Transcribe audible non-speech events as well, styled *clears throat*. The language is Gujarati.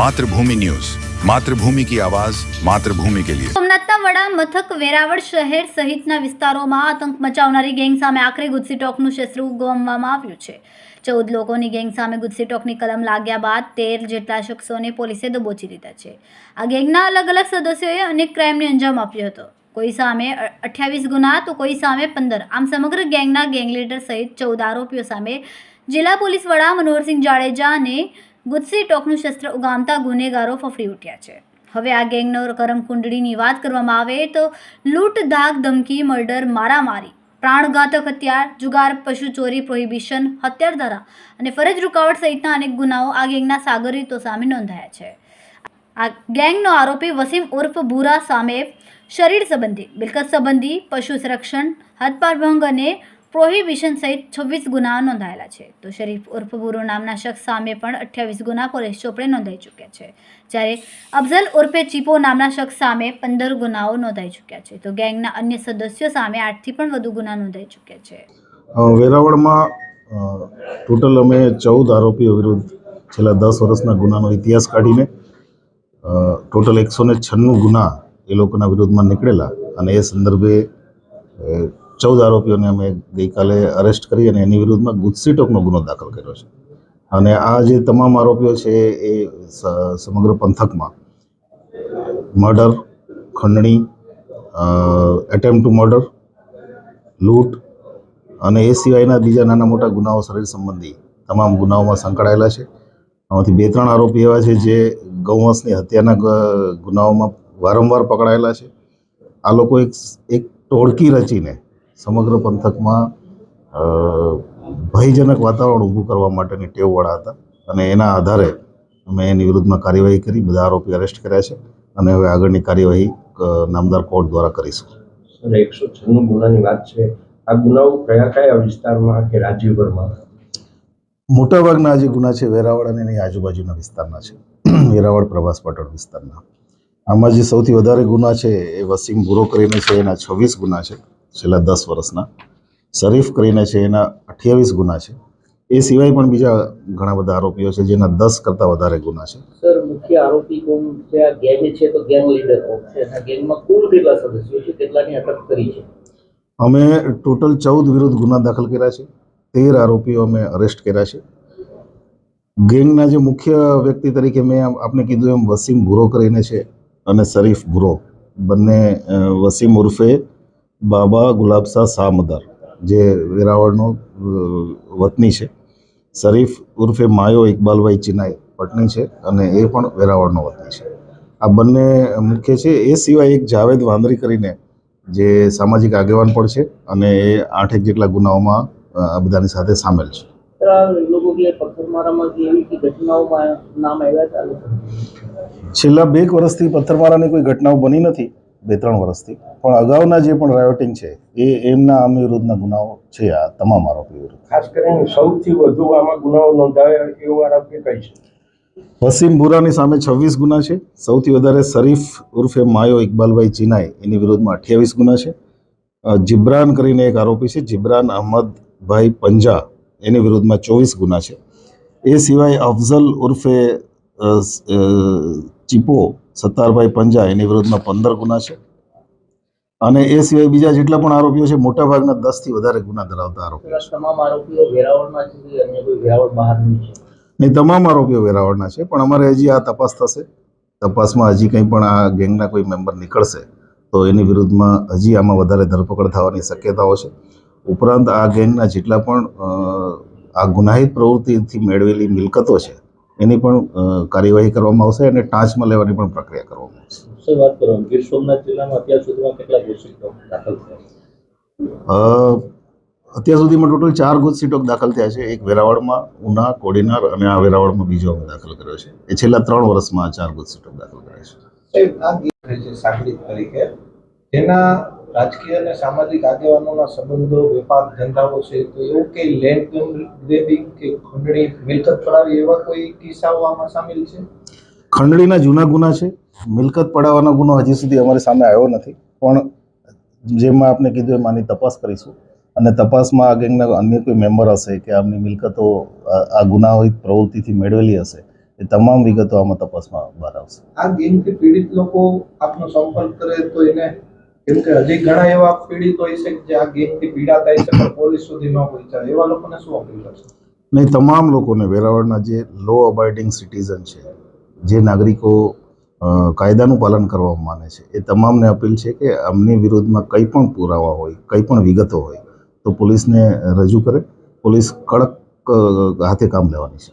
માતૃભૂમિ ન્યૂઝ. માતૃભૂમિ કી આવાજ, માતૃભૂમિ કે લિયે સોમનાથના વડા, મથક, વેરાવળ શહેર સહિતના વિસ્તારોમાં આતંક મચાવનારી ગેંગ સામે આખરે ગુજસી ટોકનું શસ્ત્ર ઉગમવામાં આવ્યું છે. ચૌદ લોકોની ગેંગ સામે ગુજસી ટોકની કલમ લાગ્યા બાદ તેર જેટલા શખ્સોને પોલીસે દબોચી દીધા છે. આ ગેંગના અલગ અલગ સદસ્યોએ અનેક ક્રાઇમને અંજામ આપ્યો હતો. કોઈ સામે અઠ્યાવીસ ગુના, તો કોઈ સામે પંદર. આમ સમગ્ર ગેંગના ગેંગ લીડર સહિત ચૌદ આરોપીઓ સામે જિલ્લા પોલીસ વડા મનોહરસિંહ જાડેજા અને ગુજસી ટોકનું શસ્ત્ર ઉગામતા ગુનેગારો ફફડી ઉઠ્યા છે. હવે આ ગેંગનો કરમકુંડળીની વાત કરવામાં આવે તો લૂંટ ધાક ધમકી, મર્ડર, મારામારી, પ્રાણઘાતક હત્યાર જુગાર, પશુ ચોરી, પ્રોહિબિશન હત્યાર ધારા અને ફરજ રૂકાવટ સહિતના અનેક ગુનાઓ આ ગેંગના સાગરીતો સામે નોંધાયા છે. આ ગેંગનો આરોપી વસીમ ઉર્ફ ભૂરા સામે શરીર સંબંધી મિલકત સંબંધી, પશુ સંરક્ષણ હદપાર ભંગ અને પ્રોહિબિશન સહિત છવ્વીસ ગુના નોંધાયેલા છે. તો શરીફ ઉર્ફ ભૂરો નામના શખ્સ સામે પણ અઠ્યાવીસ ગુના પોલીસ ચોપડે નોંધાઈ ચૂક્યા છે. જ્યારે અફઝલ ઉર્ફે ચીપો નામના શખ્સ સામે પંદર ગુનાઓ નોંધાઈ ચૂક્યા છે. તો ગેંગના અન્ય સદસ્યો સામે આઠથી પણ વધુ ગુના નોંધાઈ ચૂક્યા છે. વેરાવળમાં ટોટલ અમે ચૌદ આરોપીઓ વિરુદ્ધ છેલ્લા દસ વર્ષના ગુનાનો ઇતિહાસ કાઢીને ટોટલ એકસો ને છન્નું ગુના એ લોકોના વિરોધમાં નીકળેલા અને એ સંદર્ભે ચૌદ આરોપીઓને અમે ગઈકાલે અરેસ્ટ કરી અને એની વિરુદ્ધમાં ગુજસીટોકનો ગુનો દાખલ કર્યો છે. અને આ જે તમામ આરોપીઓ છે એ સમગ્ર પંથકમાં મર્ડર, ખંડણી એટેમ્પ ટુ મર્ડર લૂંટ અને એ સિવાયના બીજા નાના મોટા ગુનાઓ શરીર સંબંધી તમામ ગુનાઓમાં સંકળાયેલા છે. આમાંથી બે ત્રણ આરોપી એવા છે જે ગૌવંશની હત્યાના ગુનાઓમાં વારંવાર પકડાયેલા છે. આ લોકો એક એક ટોળકી રચીને સમગ્ર પંથકમાં ભયજનક વાતાવરણ ઊભું કરવા માટેની ટેવવાળા હતા અને એના આધારે અમે એની વિરુદ્ધમાં કાર્યવાહી કરી બધા આરોપી અરેસ્ટ કર્યા છે અને હવે આગળની કાર્યવાહી નામદાર કોર્ટ દ્વારા કરીશું. એકસો છન્નું ગુનાની વાત છે. આ ગુનાઓ કયા કયા વિસ્તારમાં કે રાજ્યભરમાં? મોટાભાગના જે ગુના છે વેરાવળ અને એની આજુબાજુના વિસ્તારના છે. *clears throat* વેરાવળ પ્રવાસ પાટણ વિસ્તારના. આમાં જે સૌથી વધારે ગુના છે એ વસીમ ગુરો કરીને છે એના છવ્વીસ ગુના છે. છેલ્લા દસ વર્ષના. શરીફ કરીને છે એના અઠ્યાવીસ ગુના છે. એ સિવાય પણ બીજા ઘણા બધા આરોપીઓ છે જેના દસ કરતાં વધારે ગુના છે. સર મુખ્ય આરોપી કોણ છે? આ ગેંગ છે તો ગેંગ લીડર કોણ છે? અને આ ગેંગમાં કુલ કેટલા સદસ્યો છે? કેટલાની અટક કરી છે? અમે ટોટલ ચૌદ વિરુદ્ધ ગુના દાખલ કર્યા છે. તેર આરોપીઓ અમે અરેસ્ટ કર્યા છે. ગેંગના જે મુખ્ય વ્યક્તિ તરીકે મેં આપને કીધું એમ વસીમ ભૂરો કરીને છે અને શરીફ ભૂરો. બંને વસીમ ઉર્ફે બાબા ગુલાબશાહ સામદાર જે વેરાવળનો વતની છે. શરીફ ઉર્ફે માયો ઇકબાલભાઈ ચિનાઈ પટની છે અને એ પણ વેરાવળનો વતની છે. આ બંને મુખ્ય છે. એ સિવાય એક જાવેદ વાંદરી કરીને જે સામાજિક આગેવાન પણ છે અને એ આઠેક જેટલા ગુનાઓમાં આ બધાની સાથે સામેલ છે. છેલ્લા બે વર્ષથી પથ્થરમારાની કોઈ ઘટનાઓ બની નથી. બે ત્રણ વર્ષથી. પણ અગાઉના જે પણ રાયોટિંગ છે એ એમના આમ વિરુદ્ધના ગુનાઓ છે આ તમામ આરોપી વિરુદ્ધ. ખાસ કરીને સૌથી વધુ આમાં ગુનાઓ નોંધાયા એવો આરોપી કઈ છે? વસીમ ભુરાની સામે છવ્વીસ ગુના છે. સૌથી વધારે શરીફ ઉર્ફે માયો ઇકબાલભાઈ ચિનાઈ એની વિરુદ્ધમાં અઠ્યાવીસ ગુના છે. જિબ્રાન કરીને એક આરોપી છે જિબ્રાન અહમદભાઈ પંજા એની વિરુદ્ધમાં ચોવીસ ગુના છે. એ સિવાય અફઝલ ઉર્ફે ચીપો સત્તારભાઈ પંજા એની વિરુદ્ધમાં પંદર ગુના છે. અને એ સિવાય બીજા જેટલા પણ આરોપીઓ છે મોટાભાગના દસથી વધારે ગુના ધરાવતા આરોપીઓ તમામ આરોપીઓ નહીં તમામ આરોપીઓ વેરાવળના છે પણ અમારે હજી આ તપાસ થશે. તપાસમાં હજી કંઈ પણ આ ગેંગના કોઈ મેમ્બર નીકળશે તો એની વિરુદ્ધમાં હજી આમાં વધારે ધરપકડ થવાની શક્યતાઓ છે. ઉપરાંત આ ગેંગના જેટલા પણ આ ગુનાહિત પ્રવૃત્તિથી મેળવેલી મિલકતો છે એની પણ કાર્યવાહી કરવામાં આવશે અને ટાંચમાં લેવાની પણ પ્રક્રિયા કરવામાં આવશે. સર વાત કરો. ગીર સોમનાથ જિલ્લામાં અત્યાર સુધીમાં કેટલા દોષિત દાખલ થયા અત્યાર સુધીમાં ટોટલ ચાર ગુજ સીટો દાખલ થયા છે. એક વેરાવળમાં ઉના કોડીનાર અને આ વેરાવળમાં બીજો અમે દાખલ કર્યો છે. એ છેલ્લા ત્રણ વર્ષમાં આ ચાર ગુજ સીટો દાખલ કર્યા છે. સાગરીત તરીકે તેના રાજકીય અને સામાજિક આગેવાનોના સંબંધો વેપાર ધંધાઓ છે તો એવું કે લેન્ડ ગ્રેબિંગ કે ખંડણી મિલકત પડાવી એવા કોઈ કિસ્સાઓ આમાં સામેલ છે? ખંડણીના જૂના ગુના છે. મિલકત પડાવવાનો ગુનો હજી સુધી અમારી સામે આવ્યો નથી. પણ જેમાં આપને કીધું એમ આની તપાસ કરીશું. અને તપાસમાં આ ગેંગના અન્ય કોઈ મેમ્બર હશે કે આમની મિલકતો આ ગુનાહિત પ્રવૃત્તિથી મેળવેલી હશે એ તમામ વિગતો આમાં તપાસમાં બહાર આવશે. આ ગેંગથી પીડિત લોકો આપનો સંપર્ક કરે તો એને કેમ કે હજી ઘણા એવા પીડિતો છે જે આ ગેંગથી પીડાતા હોય છે, પણ પોલીસ સુધી ન પહોંચાય એવા લોકોને શું અપીલ કરશે? નહીં, તમામ લોકોને વેરાવળના જે લો અબાઇડિંગ સિટીઝન છે, જે નાગરિકો કાયદાનું પાલન કરવા માને છે, એ તમામને અપીલ છે કે આમની વિરુદ્ધમાં કંઈ પણ પુરાવા હોય, કંઈ પણ વિગતો હોય, તો પોલીસને રજૂ કરે. પોલીસ કડક હાથે કામ લેવાની છે.